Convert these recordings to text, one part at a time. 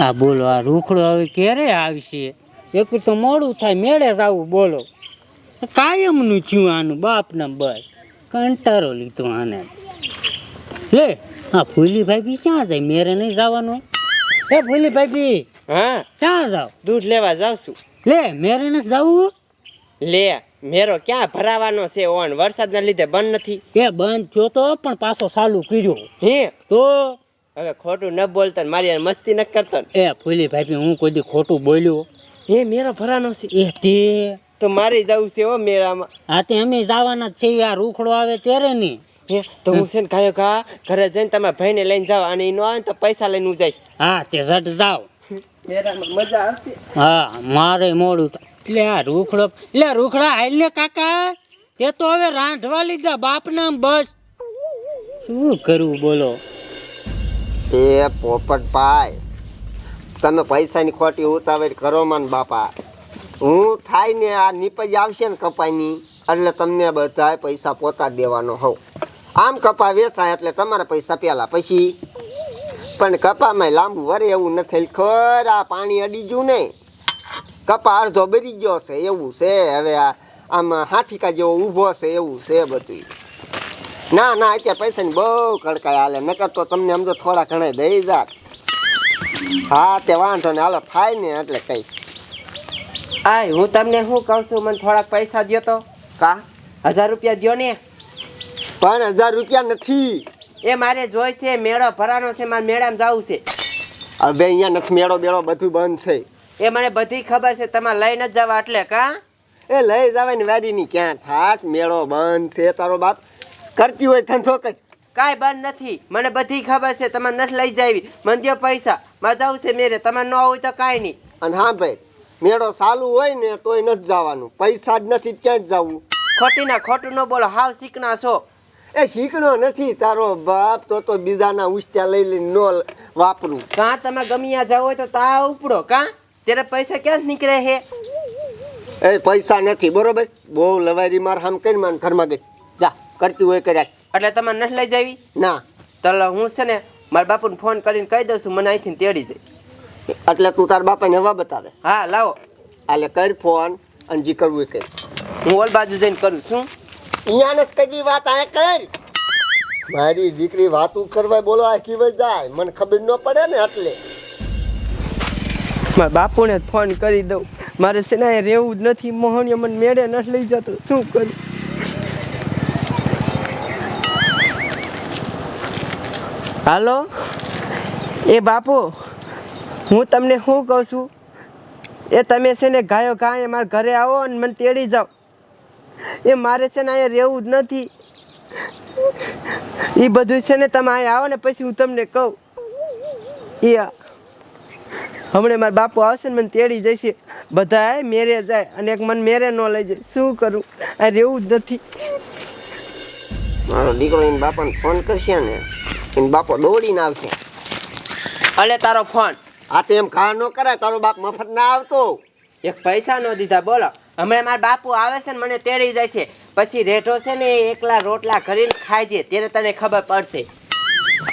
આ બોલો આ રૂખડો હવે ક્યારે આવશે? એક તો મોડું થાય મેળે જ આવું બોલો. કાયમનું થયું આનું બાપના બસ કંટારો લીધો આને. લે આ ફૂલી ભાઈ ક્યાં જાય? મેરે નહીં જવાનું. એ ફૂલી ભાઈ હા. ક્યાં જાવ? દૂધ લેવા જાઉં છું. લે મેરે નથી જવું? લે મેરો ક્યાં ભરાવાનો છે? ઓન વરસાદના લીધે બંધ નથી. એ બંધ થયો તો પણ પાછો ચાલુ કર્યો. હે? તો હવે ખોટું ન બોલતો મારી મસ્તી ન કરતો એ ફૂલી ભાઈ હું કોઈ દી ખોટું બોલ્યું. હે મેરો ભરાનો છે. એ તે. તો મારે જવું છે હો મેળામાં. હા તે અમે જવાના જ છીએ આ રૂખડો આવે ત્યારે નહીં હે તો હું છે ને કાયો કા ઘરે જઈને તમારા ભાઈને લઈને જાઓ અને એનો આવે તો પૈસા લઈને હું જઈશ. હા તે ઝટ જાવ મેળામાં મજા આવશે. હા મારે મોડું એટલે આ રૂખડો એટલે રૂખડા હાલ ને કાકા. તે તો હવે રાંધવા લીધા બાપના બસ. શું કરવું બોલો? એ પોપટભાઈ તમે પૈસાની ખોટી ઉતાવળ કરો માન બાપા. હું થાય ને આ નીપજ આવશે ને કપાઈની, એટલે તમને બધા પૈસા પોતા દેવાનો હોવ આમ કપા વેચાય એટલે તમારા પૈસા પહેલા પછી. પણ કપામાં લાંબુ વરે એવું નથી ખરા પાણી અડી ગયું ને. કપા અડધો બરી ગયો છે, એવું છે. હવે આ આમ હાથીકા જેવો ઊભો છે, એવું છે બધું ના ના અત્યારે પૈસાની બહુ કડકાઈ હાલે. નકર તો તમને તો થોડા ઘણા દઈ જાત. હા તે વાંધો ને હાલો થાય ને એટલે કઈ. આય હું તમને શું કહું છું? મને થોડાક પૈસા દ્યો તો. કા? હજાર રૂપિયા દો ને. પણ હજાર રૂપિયા નથી. એ મારે જોઈ છે મેળો ભરાનો છે મારે મેળામાં જવું છે. હવે અહીંયા નથી મેળો બેળો બધું બંધ છે. એ મને બધી ખબર છે તમારે લઈને જ જવા એટલે કા? એ લઈ જવાની વાડીની ક્યાં થાક મેળો બંધ છે તારો બાપ. કરતી હોય ધંધો કઈ. કાંઈ બંધ નથી. મને બધી ખબર છે તમારે નથી લઈ જાવી. મને દ્યો પૈસા. મારે જવું છે મેરે. તમારે ન હોય તો કાંઈ નહીં. અને હા ભાઈ મેળો ચાલુ હોય ને તોય નથી જવાનું. પૈસા જ નથી ક્યાં જ જવું? ખોટી ના ખોટું ન બોલો હાવ શીખના છો. એ શીખણો નથી તારો બાપ તો તો બીજાના ઉસ્ત્યા લઈ લઈને ન વાપરું. કાં તમે ગમ્યા જાવ હોય તો તા ઉપડો કાં? ત્યારે પૈસા ક્યાં નીકળે હે? એ પૈસા નથી બરોબર? બહુ લવારી માર હામ કરી માન ઘરમાં ગઈ. જા. કરતી હોય કર્યા. એટલે તમારે નથી લઈ જાવી? ના. તો હું છે ને મારા બાપુને ફોન કરીને કહી દઉં છું મને અહીંથી તેડી જાય એટલે તું તારા બાપાને હવા બતાવે. હા લાવો. એટલે કર ફોન અને જી કરવું એ કર. હું ઓલ બાજુ જઈને કરું શું અહીંયા ને કદી વાત આ કર. મારી દીકરી વાતું કરવા બોલો આ કીવે જાય. મને ખબર ન પડે ને એટલે. મારા બાપુને ફોન કરી દઉં. મારે છે ને રહેવું જ નથી. મોહણીઓ મને મેળે નથી લઈ જતો. શું કરું? હાલો? એ બાપુ, હું તમને શું કહું છું? એ તમે છે ને ગાયો ગાય મારા ઘરે આવો અને મને તેડી જાઓ. એ મારે છે ને અહીંયા રહેવું જ નથી. એ બધું છે ને તમે અહીંયા આવો ને પછી હું તમને કહું. એ. હમણાં મારા બાપુ આવશે ને મને તેડી જશે. બધા મેરે જાય અને એક મને મેરે ન લઈ જાય. શું કરું? આ રહેવું જ નથી. મારો દીકરો એને બાપાને ફોન કરશે ને એનો બાપો દોડીને આવશે. અલે તારો ફોન. આ તો એમ કા ન કરાય તારો બાપ મફત ના આવતો. એક પૈસા ન દીધા બોલો. હમણાં મારા બાપુ આવે છે ને મને તેડી જાય છે. પછી રેઠો છે ને એ એકલા રોટલા કરીને ખાય છે ત્યારે તને ખબર પડશે.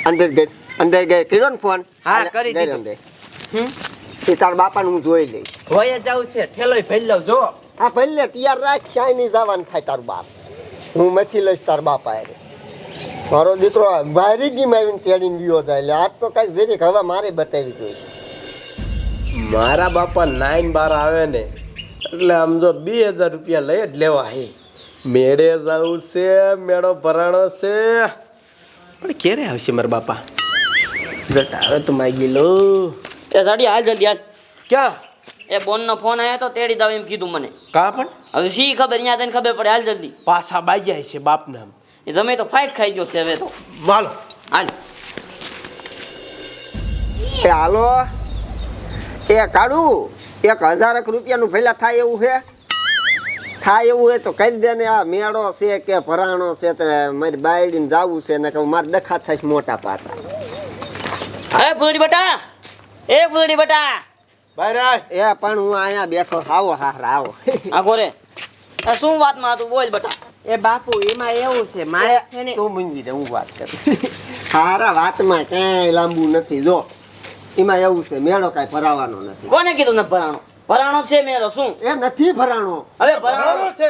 અંદર ગઈ અંદર ગઈ કર્યો ને ફોન? હા, કરી દીધો. અંદર. હમ? એ તારા બાપાને હું જોઈ લઈશ. હોય જવું છે ઠેલોય ભરી લઉં જો હા લે તૈયાર રાખ શાય નહીં જવાનું થાય તારું બાપ. હું મથી લઈશ તાર બાપા આરે મારો દીકરો બારી ગીમ આવીને તેડીને ગયો થાય એટલે આજ તો કાંઈક જરીક હવે મારે બતાવી જોઈએ મારા બાપા નાઈન બાર આવે ને એટલે આમ જો બે હજાર રૂપિયા લઈ જ લેવા હે. મેળે જવું છે મેળો ભરાણો છે. પણ ક્યારે આવશે મારા બાપા? જટ આવે તો માગી લો. એ સાડી હાલ જલ્દી હાલ. ક્યાં? એ બોનનો ફોન આવ્યો તો તેડી દાવ એમ કીધું મને. કા પણ? હવે શી ખબર અહીંયા તને ખબર પડે. હાલ જલ્દી. પાછા બાજ્યા છે બાપના એ જમે તો ફાઇટ ખાઈ ગયો છે હવે તો. માલો હાલ. એ હાલો. એ કાઢું એક હજારક રૂપિયાનું ભેલા થાય એવું છે? થાય એવું હોય તો કહી દે ને આ મેળો છે કે ભરાણો છે તો મારી બાયડીને જવું છે ને કે મારે ડખા થાય મોટા પાતા હે ફૂલડી બટા એ ફૂલડી બટા. ભાઈ રે એ પણ હું અહીંયા બેઠો આવો હા આવો. આ ગોરે. શું વાતમાં હતું? બોલ બટા. એ બાપુ એમાં એવું છે મારે છે ને તું મૂંગી દે હું વાત કરું. હારા વાતમાં ક્યાંય લાંબુ નથી જો. એમાં એવું છે મેળો કાંઈ ભરાવાનો નથી. કોને કીધું ને ભરાણો? ભરાણો છે મેળો શું? એ નથી ભરાણો. હવે ભરાણો છે.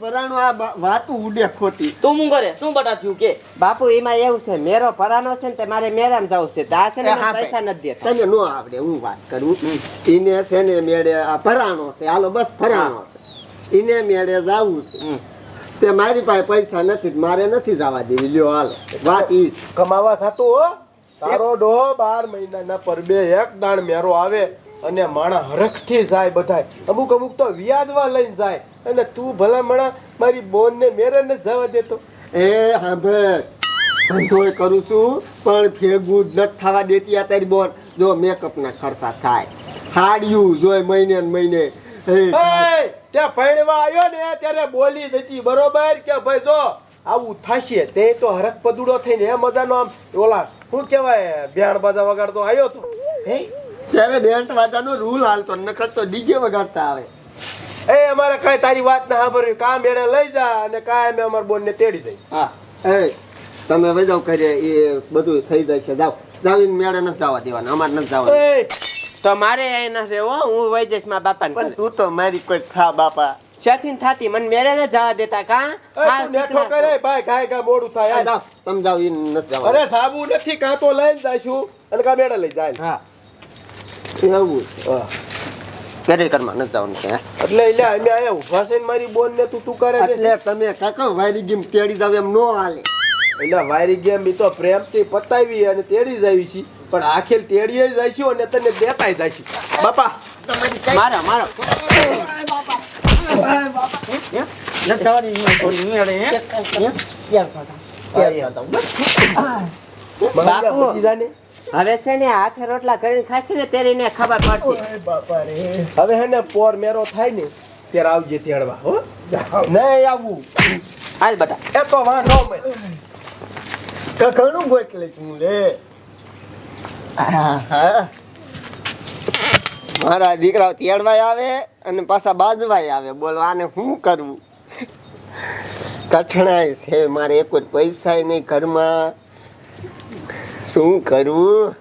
ભરાણો આ વાતું ઉડે ખોટી. તું હું કરે શું બટા થયું કે? બાપુ એમાં એવું છે મેરો ભરાનો છે ને તે મારે મેરામાં જવું છે. તો આ છે ને પૈસા નથી દેતા. તને નો આવડે હું વાત કરું. એને છે ને મેળે આ ભરાણો છે. હાલો બસ ભરાણો છે. એને મેળે જાવું છે. તે મારી પાસે પૈસા નથી મારે નથી જવા દેવી. લ્યો હાલ. વાત ઈ કમાવા થતું હો. તારો ડો બાર મહિનાના પરબે એક દાણ મેરો આવે અને માણા હરખથી જાય બધાય. અમુક અમુક તો વ્યાજવા લઈને જાય. અને તું ભલા મણા મારી બોન ને મેરે ને જવા દેતો એ સાંભળ ધંધો કરું છું પણ ભેગું જ નથી થવા દેતી આ તારી બોન. જો મેકઅપ ના ખર્ચા થાય. હાડ્યું જોય મહિને મહિને. ત્યાં પૈણવા આવ્યો ને ત્યારે બોલી દીધી બરોબર? કે ભાઈ જો આવું થશે તે તો હરક પદુડો થઈને એ મજાનો આમ. ઓલા શું કહેવાય બેણ બાજા વગાડતો આવ્યો તો? હે? ત્યારે બેન્ટ વાજાનો રૂલ હાલતો નકર તો ડીજે વગાડતા આવે. એ અમારે કઈ તારી વાત ના સાંભળ્યું. કા મેળે લઈ જા અને કા અમે અમાર બોન ને તેડી દઈ હા. એ તમે વજાવ કરીએ એ બધું થઈ છે જાઓ. જાવીને મેળે નથી જવા દેવાના અમારે નથી જવા એય, તો મારે અહીં ન રહેવો હું વહી જઈશ મારા બાપાને પણ તું તો મારી કોઈ થા બાપા. શેથી ન થાતી મને મેરે ને જવા દેતા કા? બેઠો કરે ભાઈ ખાય કા મોડું થાય આ તમે જાઓ એ નથી જવા અરે સાબુ નથી કા તો લઈને જઈશું અને કા મેળે લઈ જાય. હા. એવું કરે કરમાં ન જાવ ને એટલે એટલે અમે આયા ઊભા છે મારી બોન ને તું તું કરે એટલે તમે કાકા વાયરી ગેમ તેડી જાવ એમ નો હાલે. એટલે વાયરી ગેમ ઈ તો પ્રેમથી પતાવી અને તેડી જાવી છે. પણ આખેલ તેડીએ જઈશું અને તને દેતાય જઈશું બાપા. મારો મારો. હવે છે ને હાથે રોટલા કરીને ખાશે ને ત્યારે એને ખબર પડશે. હવે હે ને પોર મેરો થાય ને ત્યારે આવજે તેડવા હો. નહીં આવું. હાલ બટા. એ તો વાંધો ઘણું ગોતલે તું લે. મારા દીકરા તેડવાય આવે અને પાછા બાજવાય આવે. બોલો, આને શું કરવું? કઠણાય છે. મારે એક જ પૈસા નહીં ઘરમાં. શું કરવું